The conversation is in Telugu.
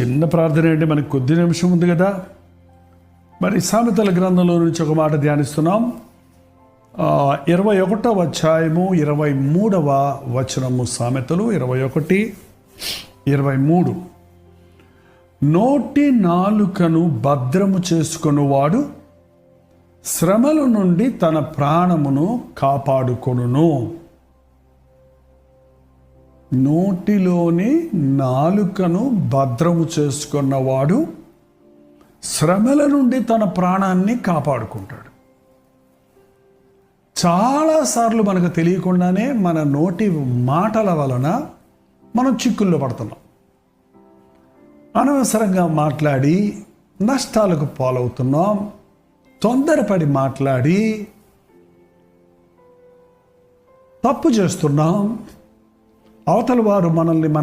చిన్న ప్రార్థన అంటే మనకు కొద్ది నిమిషం ఉంది కదా. మరి సామెతల గ్రంథంలో నుంచి ఒక మాట ధ్యానిస్తున్నాం. ఇరవై ఒకటవ అధ్యాయము ఇరవై మూడవ వచనము సామెతలు ఇరవై ఒకటి ఇరవై మూడు. నోటి నాలుకను భద్రము చేసుకొనువాడు శ్రమల నుండి తన ప్రాణమును కాపాడుకొనును. నోటిలోని నాలుకను భద్రము చేసుకున్నవాడు శ్రమల నుండి తన ప్రాణాన్ని కాపాడుకుంటాడు. చాలాసార్లు మనకు తెలియకుండానే మన నోటి మాటల వలన మనం చిక్కుల్లో పడుతున్నాం. అనవసరంగా మాట్లాడి నష్టాలకు పాలవుతున్నాం. తొందరపడి మాట్లాడి తప్పు చేస్తున్నాం. అవతల వారు మనల్ని మనం